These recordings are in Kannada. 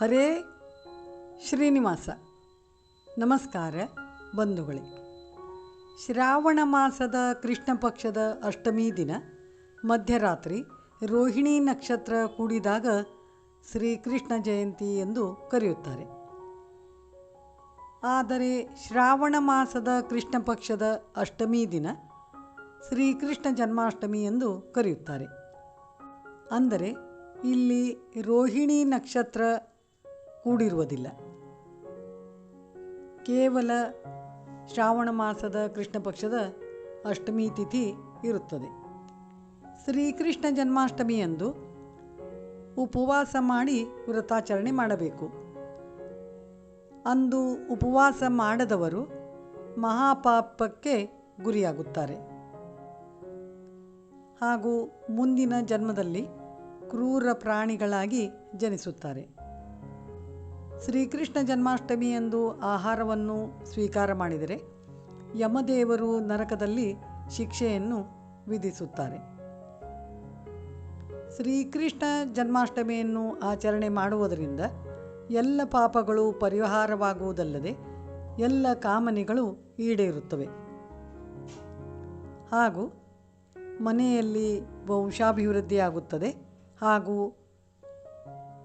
ಹರೇ ಶ್ರೀನಿವಾಸ. ನಮಸ್ಕಾರ ಬಂಧುಗಳೇ. ಶ್ರಾವಣ ಮಾಸದ ಕೃಷ್ಣ ಪಕ್ಷದ ಅಷ್ಟಮಿ ದಿನ ಮಧ್ಯರಾತ್ರಿ ರೋಹಿಣಿ ನಕ್ಷತ್ರ ಕೂಡಿದಾಗ ಶ್ರೀಕೃಷ್ಣ ಜಯಂತಿ ಎಂದು ಕರೆಯುತ್ತಾರೆ. ಆದರೆ ಶ್ರಾವಣ ಮಾಸದ ಕೃಷ್ಣ ಪಕ್ಷದ ಅಷ್ಟಮಿ ದಿನ ಶ್ರೀಕೃಷ್ಣ ಜನ್ಮಾಷ್ಟಮಿ ಎಂದು ಕರೆಯುತ್ತಾರೆ. ಅಂದರೆ ಇಲ್ಲಿ ರೋಹಿಣಿ ನಕ್ಷತ್ರ ಕೂಡಿರುವುದಿಲ್ಲ. ಕೇವಲ ಶ್ರಾವಣ ಮಾಸದ ಕೃಷ್ಣ ಪಕ್ಷದ ಅಷ್ಟಮಿ ತಿಥಿ ಇರುತ್ತದೆ. ಶ್ರೀಕೃಷ್ಣ ಜನ್ಮಾಷ್ಟಮಿಯಂದು ಉಪವಾಸ ಮಾಡಿ ವ್ರತಾಚರಣೆ ಮಾಡಬೇಕು. ಅಂದು ಉಪವಾಸ ಮಾಡದವರು ಮಹಾಪಾಪಕ್ಕೆ ಗುರಿಯಾಗುತ್ತಾರೆ. ಹಾಗೂ ಮುಂದಿನ ಜನ್ಮದಲ್ಲಿ ಕ್ರೂರ ಪ್ರಾಣಿಗಳಾಗಿ ಜನಿಸುತ್ತಾರೆ. ಶ್ರೀಕೃಷ್ಣ ಜನ್ಮಾಷ್ಟಮಿ ಎಂದು ಆಹಾರವನ್ನು ಸ್ವೀಕಾರ ಮಾಡಿದರೆ ಯಮದೇವರು ನರಕದಲ್ಲಿ ಶಿಕ್ಷೆಯನ್ನು ವಿಧಿಸುತ್ತಾರೆ. ಶ್ರೀಕೃಷ್ಣ ಜನ್ಮಾಷ್ಟಮಿಯನ್ನು ಆಚರಣೆ ಮಾಡುವುದರಿಂದ ಎಲ್ಲ ಪಾಪಗಳು ಪರಿಹಾರವಾಗುವುದಲ್ಲದೆ ಎಲ್ಲ ಕಾಮನೆಗಳು ಈಡೇರುತ್ತವೆ. ಹಾಗೂ ಮನೆಯಲ್ಲಿ ವಂಶಾಭಿವೃದ್ಧಿಯಾಗುತ್ತದೆ ಹಾಗೂ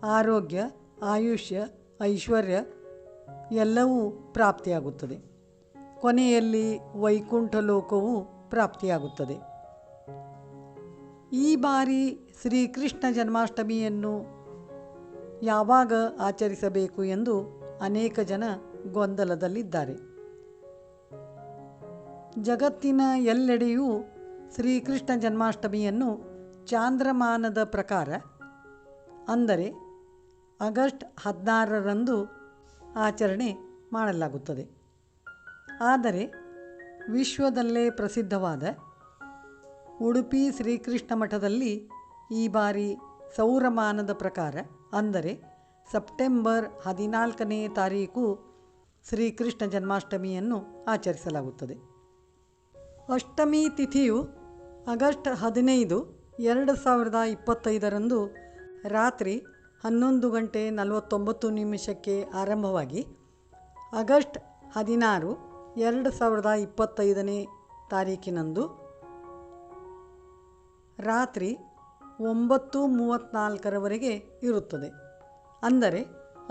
ಆರೋಗ್ಯ, ಆಯುಷ್ಯ ಐಶ್ವರ್ಯ ಎಲ್ಲವೂ ಪ್ರಾಪ್ತಿಯಾಗುತ್ತದೆ. ಕೊನೆಯಲ್ಲಿ ವೈಕುಂಠ ಲೋಕವು ಪ್ರಾಪ್ತಿಯಾಗುತ್ತದೆ. ಈ ಬಾರಿ ಶ್ರೀಕೃಷ್ಣ ಜನ್ಮಾಷ್ಟಮಿಯನ್ನು ಯಾವಾಗ ಆಚರಿಸಬೇಕು ಎಂದು ಅನೇಕ ಜನ ಗೊಂದಲದಲ್ಲಿದ್ದಾರೆ. ಜಗತ್ತಿನ ಎಲ್ಲೆಡೆಯೂ ಶ್ರೀಕೃಷ್ಣ ಜನ್ಮಾಷ್ಟಮಿಯನ್ನು ಚಾಂದ್ರಮಾನದ ಪ್ರಕಾರ ಅಂದರೆ ಆಗಸ್ಟ್ ಹದಿನಾರರಂದು ಆಚರಣೆ ಮಾಡಲಾಗುತ್ತದೆ. ಆದರೆ ವಿಶ್ವದಲ್ಲೇ ಪ್ರಸಿದ್ಧವಾದ ಉಡುಪಿ ಶ್ರೀಕೃಷ್ಣ ಮಠದಲ್ಲಿ ಈ ಬಾರಿ ಸೌರಮಾನದ ಪ್ರಕಾರ ಅಂದರೆ ಸೆಪ್ಟೆಂಬರ್ ಹದಿನಾಲ್ಕನೇ ತಾರೀಕು ಶ್ರೀಕೃಷ್ಣ ಜನ್ಮಾಷ್ಟಮಿಯನ್ನು ಆಚರಿಸಲಾಗುತ್ತದೆ. ಅಷ್ಟಮಿ ತಿಥಿಯು ಆಗಸ್ಟ್ ಹದಿನೈದು, ಎರಡು ಸಾವಿರದ ಇಪ್ಪತ್ತೈದರಂದು ರಾತ್ರಿ ಹನ್ನೊಂದು ಗಂಟೆ ನಲವತ್ತೊಂಬತ್ತು ನಿಮಿಷಕ್ಕೆ ಆರಂಭವಾಗಿ ಆಗಸ್ಟ್ ಹದಿನಾರು, ಎರಡು ಸಾವಿರದ ಇಪ್ಪತ್ತೈದನೇ ತಾರೀಕಿನಂದು ರಾತ್ರಿ ಒಂಬತ್ತು ಮೂವತ್ತ್ನಾಲ್ಕರವರೆಗೆ ಇರುತ್ತದೆ. ಅಂದರೆ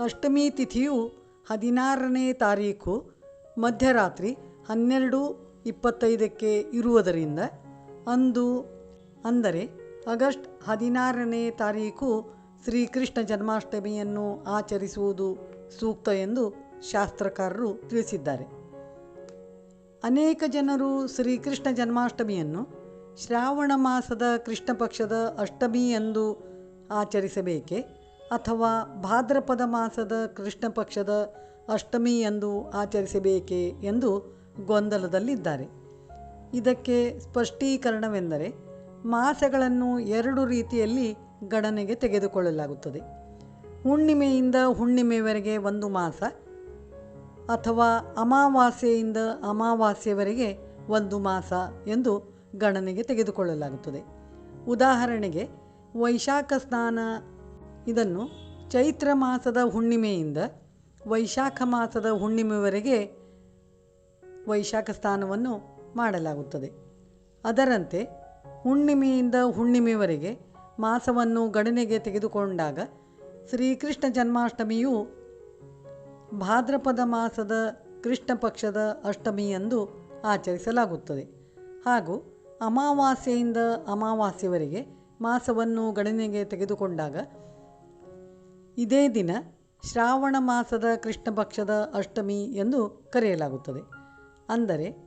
ಅಷ್ಟಮಿ ತಿಥಿಯು ಹದಿನಾರನೇ ತಾರೀಕು ಮಧ್ಯರಾತ್ರಿ ಹನ್ನೆರಡು ಇಪ್ಪತ್ತೈದಕ್ಕೆ ಇರುವುದರಿಂದ ಅಂದು ಅಂದರೆ ಆಗಸ್ಟ್ ಹದಿನಾರನೇ ತಾರೀಕು ಶ್ರೀಕೃಷ್ಣ ಜನ್ಮಾಷ್ಟಮಿಯನ್ನು ಆಚರಿಸುವುದು ಸೂಕ್ತ ಎಂದು ಶಾಸ್ತ್ರಕಾರರು ತಿಳಿಸಿದ್ದಾರೆ. ಅನೇಕ ಜನರು ಶ್ರೀಕೃಷ್ಣ ಜನ್ಮಾಷ್ಟಮಿಯನ್ನು ಶ್ರಾವಣ ಮಾಸದ ಕೃಷ್ಣ ಪಕ್ಷದ ಅಷ್ಟಮಿ ಎಂದು ಆಚರಿಸಬೇಕೆ ಅಥವಾ ಭಾದ್ರಪದ ಮಾಸದ ಕೃಷ್ಣ ಪಕ್ಷದ ಅಷ್ಟಮಿ ಎಂದು ಆಚರಿಸಬೇಕೆ ಎಂದು ಗೊಂದಲದಲ್ಲಿದ್ದಾರೆ. ಇದಕ್ಕೆ ಸ್ಪಷ್ಟೀಕರಣವೆಂದರೆ ಮಾಸಗಳನ್ನು ಎರಡು ರೀತಿಯಲ್ಲಿ ಗಣನೆಗೆ ತೆಗೆದುಕೊಳ್ಳಲಾಗುತ್ತದೆ. ಹುಣ್ಣಿಮೆಯಿಂದ ಹುಣ್ಣಿಮೆವರೆಗೆ ಒಂದು ಮಾಸ ಅಥವಾ ಅಮಾವಾಸ್ಯೆಯಿಂದ ಅಮಾವಾಸ್ಯೆವರೆಗೆ ಒಂದು ಮಾಸ ಎಂದು ಗಣನೆಗೆ ತೆಗೆದುಕೊಳ್ಳಲಾಗುತ್ತದೆ. ಉದಾಹರಣೆಗೆ ವೈಶಾಖ ಸ್ನಾನ ಇದನ್ನು ಚೈತ್ರ ಮಾಸದ ಹುಣ್ಣಿಮೆಯಿಂದ ವೈಶಾಖ ಮಾಸದ ಹುಣ್ಣಿಮೆವರೆಗೆ ವೈಶಾಖ ಸ್ನಾನವನ್ನು ಮಾಡಲಾಗುತ್ತದೆ. ಅದರಂತೆ ಹುಣ್ಣಿಮೆಯಿಂದ ಹುಣ್ಣಿಮೆವರೆಗೆ ಮಾಸವನ್ನು ಗಣನೆಗೆ ತೆಗೆದುಕೊಂಡಾಗ ಶ್ರೀಕೃಷ್ಣ ಜನ್ಮಾಷ್ಟಮಿಯು ಭಾದ್ರಪದ ಮಾಸದ ಕೃಷ್ಣ ಪಕ್ಷದ ಅಷ್ಟಮಿಯಂದು ಆಚರಿಸಲಾಗುತ್ತದೆ. ಹಾಗೂ ಅಮಾವಾಸ್ಯೆಯಿಂದ ಅಮಾವಾಸ್ಯವರೆಗೆ ಮಾಸವನ್ನು ಗಣನೆಗೆ ತೆಗೆದುಕೊಂಡಾಗ ಇದೇ ದಿನ ಶ್ರಾವಣ ಮಾಸದ ಕೃಷ್ಣ ಪಕ್ಷದ ಅಷ್ಟಮಿ ಎಂದು ಕರೆಯಲಾಗುತ್ತದೆ. ಅಂದರೆ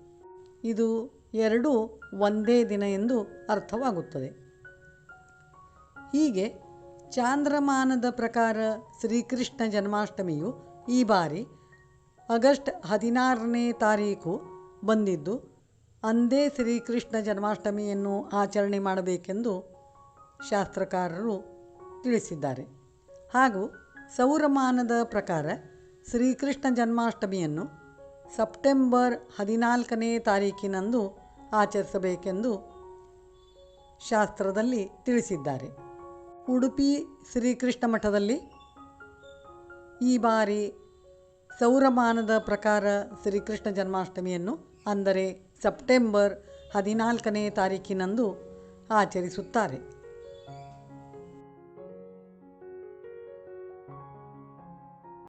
ಇದು ಎರಡೂ ಒಂದೇ ದಿನ ಎಂದು ಅರ್ಥವಾಗುತ್ತದೆ. ಹೀಗೆ ಚಾಂದ್ರಮಾನದ ಪ್ರಕಾರ ಶ್ರೀಕೃಷ್ಣ ಜನ್ಮಾಷ್ಟಮಿಯು ಈ ಬಾರಿ ಆಗಸ್ಟ್ ಹದಿನಾರನೇ ತಾರೀಕು ಬಂದಿದ್ದು, ಅಂದೇ ಶ್ರೀಕೃಷ್ಣ ಜನ್ಮಾಷ್ಟಮಿಯನ್ನು ಆಚರಣೆ ಮಾಡಬೇಕೆಂದು ಶಾಸ್ತ್ರಕಾರರು ತಿಳಿಸಿದ್ದಾರೆ. ಹಾಗೂ ಸೌರಮಾನದ ಪ್ರಕಾರ ಶ್ರೀಕೃಷ್ಣ ಜನ್ಮಾಷ್ಟಮಿಯನ್ನು ಸೆಪ್ಟೆಂಬರ್ ಹದಿನಾಲ್ಕನೇ ತಾರೀಕಿನಂದು ಆಚರಿಸಬೇಕೆಂದು ಶಾಸ್ತ್ರದಲ್ಲಿ ತಿಳಿಸಿದ್ದಾರೆ. ಉಡುಪಿ ಶ್ರೀಕೃಷ್ಣ ಮಠದಲ್ಲಿ ಈ ಬಾರಿ ಸೌರಮಾನದ ಪ್ರಕಾರ ಶ್ರೀಕೃಷ್ಣ ಜನ್ಮಾಷ್ಟಮಿಯನ್ನು ಅಂದರೆ ಸೆಪ್ಟೆಂಬರ್ ಹದಿನಾಲ್ಕನೇ ತಾರೀಕಿನಂದು ಆಚರಿಸುತ್ತಾರೆ.